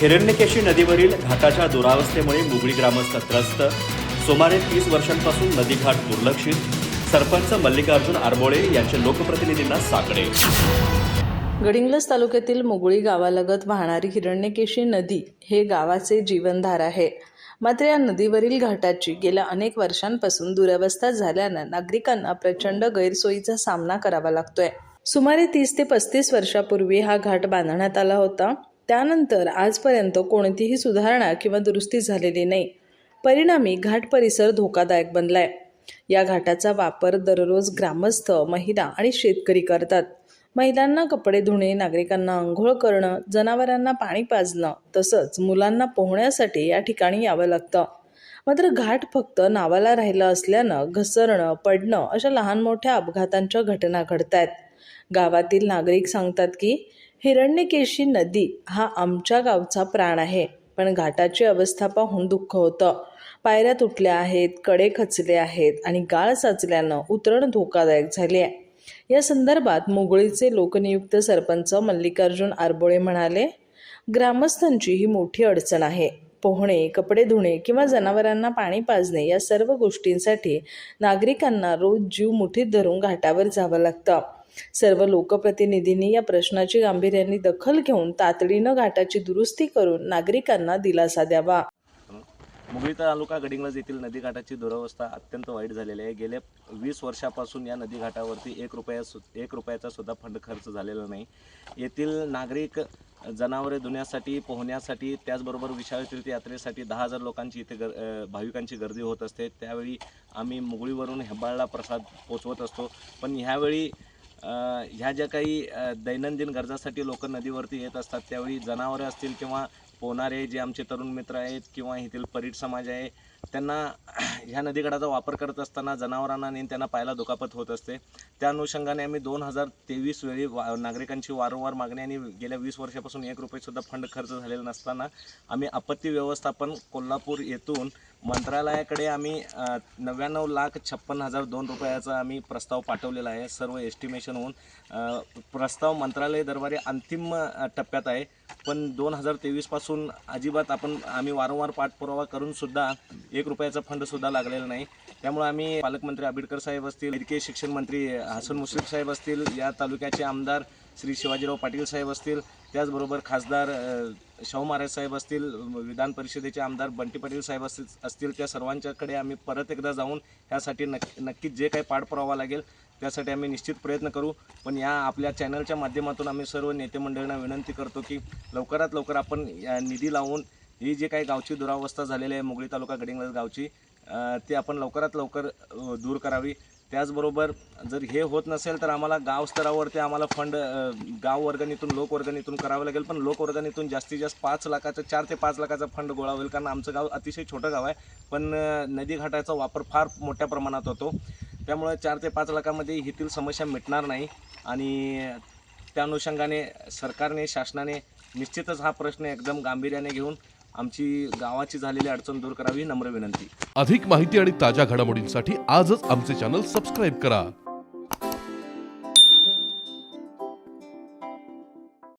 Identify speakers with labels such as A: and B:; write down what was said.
A: हिरण्यकेशी नदीवरील घाटाच्या दुरावस्थेमुळे मुगळी ग्रामस्थ त्रस्त. सुमारे तीस वर्षांपासून नदीघाट दुर्लक्षित. सरपंच मल्लिकार्जुन आरबोळे यांचे लोकप्रतिनिधींना साकडे.
B: गडिंग्लज तालुक्यातील मुगळी गावालगत वाहणारी हिरण्यकेशी नदी हे गावाचे जीवनधार आहे. मात्र या नदीवरील घाटाची गेल्या अनेक वर्षांपासून दुरावस्था झाल्यानं नागरिकांना प्रचंड गैरसोयीचा सामना करावा लागतोय. सुमारे तीस ते पस्तीस वर्षापूर्वी हा घाट बांधण्यात आला होता. त्यानंतर आजपर्यंत कोणतीही सुधारणा किंवा दुरुस्ती झालेली नाही. परिणामी घाट परिसर धोकादायक बनलाय. या घाटाचा वापर दररोज ग्रामस्थ महिला आणि शेतकरी करतात. महिलांना कपडे धुणे नागरिकांना आंघोळ करणं जनावरांना पाणी पाजणं तसंच मुलांना पोहण्यासाठी या ठिकाणी यावं लागतं. मात्र घाट फक्त नावाला राहिलं असल्यानं घसरणं पडणं अशा लहान मोठ्या अपघातांच्या घटना घडत आहेत गावातील नागरिक सांगतात की हिरण्यकेशी नदी हा आमच्या गावचा प्राण आहे. पण घाटाची अवस्था पाहून दुःख होतं. पायऱ्या तुटल्या आहेत कडे खचले आहेत आणि गाळ साचल्यानं उतरण धोकादायक झाली आहे. या संदर्भात मोगळीचे लोकनियुक्त सरपंच मल्लिकार्जुन आरबोळे म्हणाले ग्रामस्थांची ही मोठी अडचण आहे. पोहणे कपडे धुणे किंवा जनावरांना पाणी पाजणे या सर्व गोष्टींसाठी नागरिकांना रोज जीव मुठीत धरून घाटावर जावं लागतं. सर्व लोकप्रतिनिधींनी या प्रश्नाची गांभीर्याने दखल घेऊन तातडीनं घाटाची दुरुस्ती करून नागरिकांना दिलासा द्यावा.
C: मुगळी तालुका गडिंगलज येथील नदीघाटाची दुरवस्था अत्यंत वाईट झालेली आहे. गेल्या वीस वर्षापासून या नदीघाटावरती एक रुपया सु एक रुपयाचा सुद्धा फंड खर्च झालेला नाही. येथील नागरिक जनावरे धुण्यासाठी पोहण्यासाठी त्याचबरोबर विशाळ तीर्थयात्रेसाठी दहा हजार लोकांची इथे गर भाविकांची गर्दी होत असते. त्यावेळी आम्ही मुगळीवरून हेबाळला प्रसाद पोचवत असतो. पण ह्यावेळी ह्या ज्या काही दैनंदिन गरजासाठी लोक नदीवरती येत असतात त्यावेळी जनावरे असतील किंवा पोहणारे जे आमचे तरुण मित्र आहेत किंवा येथील परीट समाज आहे त्यांना ह्या नदीगडाचा वापर करत असताना जनावरांना नेऊन त्यांना पायाला दुखापत होत असते. त्या अनुषंगाने आम्ही दोन हजार तेवीस वेळी वा नागरिकांची वारंवार मागणी आणि गेल्या वीस वर्षापासून एक रुपयेसुद्धा फंड खर्च झालेला नसताना आम्ही आपत्ती व्यवस्थापन कोल्हापूर येथून मंत्रालयाकडे आम्ही नव्याण्णव लाख छप्पन हजार दोन रुपयाचा आम्ही प्रस्ताव पाठवलेला आहे. सर्व एस्टिमेशन होऊन प्रस्ताव मंत्रालय दरबारी अंतिम टप्प्यात आहे. पण दोन हजार तेवीसपासून अजिबात आपण आम्ही वारंवार पाठपुरावा करूनसुद्धा एक रुपयाचा फंडसुद्धा लागलेला नाही. त्यामुळे आम्ही पालकमंत्री आंबेडकर साहेब असतील वैद्यकीय शिक्षण मंत्री हसन मुश्रीफ साहेब असतील या तालुक्याचे आमदार श्री शिवाजीराव पाटील साहेब असतील त्याचबरोबर खासदार शाहू महाराज साहेब असतील विधान परिषदेचे आमदार बंटी पाटील साहेब असतील असतील त्या सर्वांच्याकडे आम्ही परत एकदा जाऊन ह्यासाठी नक्की नक्कीच जे काही पाठपुरावा लागेल त्यासाठी आम्ही निश्चित प्रयत्न करू. पण या आपल्या चॅनलच्या माध्यमातून आम्ही सर्व नेते मंडळींना विनंती करतो की लवकरात लवकर आपण या निधी लावून ही जी काही गावची दुरावस्था झालेली आहे मुगळी तालुका गडिंग्लज गावची ती आपण लवकरात लवकर दूर करावी. त्याचबरोबर जर हे होत नसेल तर आम्हाला गाव स्तरावरती आम्हाला फंड गाव वर्गणीतून लोकवर्गणीतून करावं लागेल. पण लोकवर्गणीतून जास्तीत जास्त पाच लाखाचं चार ते पाच लाखाचा फंड गोळा होईल. कारण आमचं गाव अतिशय छोटं गाव आहे. पण नदीघाटाचा वापर फार मोठ्या प्रमाणात होतो. त्यामुळे चार ते पाच लाखामध्ये येथील समस्या मिटणार नाही. आणि त्या अनुषंगाने सरकारने शासनाने निश्चितच हा प्रश्न एकदम गांभीर्याने घेऊन आमची गावाची झालेली अडचण दूर करावी नम्र विनंती.
D: अधिक माहिती आणि ताज्या घडामोडींसाठी आजच आमचे चॅनल सबस्क्राईब करा.